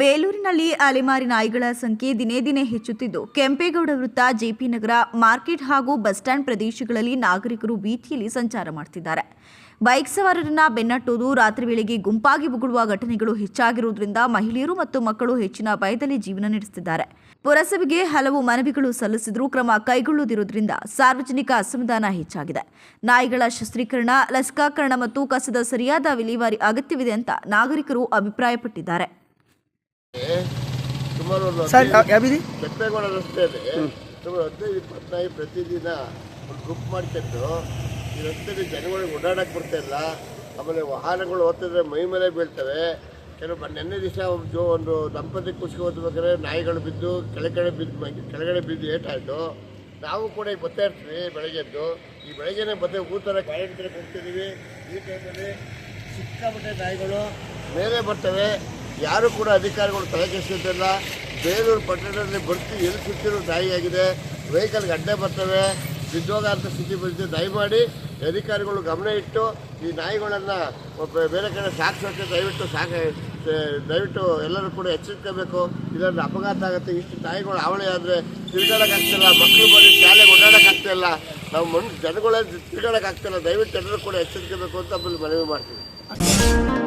ಬೇಲೂರಿನಲ್ಲಿ ಅಲೆಮಾರಿ ನಾಯಿಗಳ ಸಂಖ್ಯೆ ದಿನೇ ದಿನೇ ಹೆಚ್ಚುತ್ತಿದ್ದು, ಕೆಂಪೇಗೌಡ ವೃತ್ತ ಜೆಪಿ ನಗರ ಮಾರ್ಕೆಟ್ ಹಾಗೂ ಬಸ್ ಸ್ಟ್ಯಾಂಡ್ ಪ್ರದೇಶಗಳಲ್ಲಿ ನಾಗರಿಕರು ಬೀದಿಯಲ್ಲಿ ಸಂಚಾರ ಮಾಡುತ್ತಿದ್ದಾರೆ ಬೈಕ್ ಸವಾರರನ್ನ ಬೆನ್ನಟ್ಟುವುದು ರಾತ್ರಿ ವೇಳೆಗೆ ಗುಂಪಾಗಿ ಬುಗುಳುವ ಘಟನೆಗಳು ಹೆಚ್ಚಾಗಿರುವುದರಿಂದ ಮಹಿಳೆಯರು ಮತ್ತು ಮಕ್ಕಳು ಹೆಚ್ಚಿನ ಭಯದಲ್ಲಿ ಜೀವನ ನಡೆಸುತ್ತಿದ್ದಾರೆ. ಪುರಸಭೆಗೆ ಹಲವು ಮನವಿಗಳು ಸಲ್ಲಿಸಿದರೂ ಕ್ರಮ ಕೈಗೊಳ್ಳುವುದಿರುವುದರಿಂದ ಸಾರ್ವಜನಿಕ ಅಸಮಾಧಾನ ಹೆಚ್ಚಾಗಿದೆ. ನಾಯಿಗಳ ಶಸ್ತ್ರೀಕರಣ, ಲಸಿಕಾಕರಣ ಮತ್ತು ಕಸದ ಸರಿಯಾದ ವಿಲೇವಾರಿ ಅಗತ್ಯವಿದೆ ಅಂತ ನಾಗರಿಕರು ಅಭಿಪ್ರಾಯಪಟ್ಟಿದ್ದಾರೆ. ಸುಮಾರು ಒಂದು ಸರ್ ಯಾವ ಬೀದಿ ಕೆಂಪೇಗೌಡ ರಸ್ತೆಯಲ್ಲಿ ಸುಮಾರು ಹದಿನೈದು ಇಪ್ಪತ್ತು ನಾಯಿ ಪ್ರತಿದಿನ ಒಂದು ಗುಂಪು ಮಾಡ್ಕೊಂಡು ಈ ರಸ್ತೆಯಲ್ಲಿ ಜನಗಳಿಗೆ ಓಡಾಡಕ್ಕೆ ಬರ್ತಾ ಇಲ್ಲ. ಆಮೇಲೆ ವಾಹನಗಳು ಹೋಗ್ತಿದ್ರೆ ಮೈ ಮೇಲೆ ಬೀಳ್ತವೆ. ಕೆಲವು ನಿನ್ನೆ ದಿವಸ ಜೋ ಒಂದು ದಂಪತಿ ಕುಸಿಗೆ ಓದ್ಬೇಕಾದ್ರೆ ನಾಯಿಗಳು ಬಿದ್ದು ಕೆಳಗಡೆ ಬಿದ್ದು ಕೆಳಗಡೆ ಬಿದ್ದು ಏಟಾಯಿತು ನಾವು ಕೂಡ ಈಗ ಬರ್ತಾ ಇರ್ತೀವಿ ಬೆಳಗ್ಗೆದ್ದು ಈ ಬೆಳಗ್ಗೆನೇ ಮತ್ತೆ ಊತರ ಕಡೆ ಹೋಗ್ತಿದ್ದೀವಿ. ಈ ಟೈಮಲ್ಲಿ ಸಿಕ್ಕಾಪಟ್ಟೆ ನಾಯಿಗಳು ಮೇಲೆ ಬರ್ತವೆ. ಯಾರು ಕೂಡ ಅಧಿಕಾರಿಗಳು ತಲೆ ಕೆಡಿಸಿದ್ದಿಲ್ಲ. ಬೇಲೂರು ಪಟ್ಟಣದಲ್ಲಿ ಬರ್ತಿ ಎಲ್ಲಿ ಸುತ್ತಿರೋ ನಾಯಿಯಾಗಿದೆ ವೆಹಿಕಲ್ಗೆ ಅಡ್ಡೆ ಬರ್ತವೆ. ಬಿದ್ದೋಗಾಂತ ಸ್ಥಿತಿ ಬಂದಿದೆ. ದಯಮಾಡಿ ಅಧಿಕಾರಿಗಳು ಗಮನ ಇಟ್ಟು ಈ ನಾಯಿಗಳನ್ನು ಬೇರೆ ಕಡೆ ಸಾಕಿಸೋಕ್ಕೆ ದಯವಿಟ್ಟು ಸಾಕ ದಯವಿಟ್ಟು ಎಲ್ಲರೂ ಕೂಡ ಎಚ್ಚರಿಸಬೇಕು ಇದರಿಂದ ಅಪಘಾತ ಆಗುತ್ತೆ. ಇಷ್ಟು ನಾಯಿಗಳು ಅವಳಿ ಆದರೆ ತಿರ್ಗಾಡೋಕ್ಕಾಗ್ತಿಲ್ಲ ಮಕ್ಕಳು ಬರೀ ಶಾಲೆಗೆ ಓಡಾಡೋಕ್ಕಾಗ್ತಿಲ್ಲ ನಾವು ಮನ್ ಜನಗಳೇ ತಿರ್ಗಾಡೋಕ್ಕಾಗ್ತಿಲ್ಲ ದಯವಿಟ್ಟು ಎಲ್ಲರೂ ಕೂಡ ಎಚ್ಚರಿಸಬೇಕು ಅಂತ ಆಮೇಲೆ ಮನವಿ ಮಾಡ್ತೀವಿ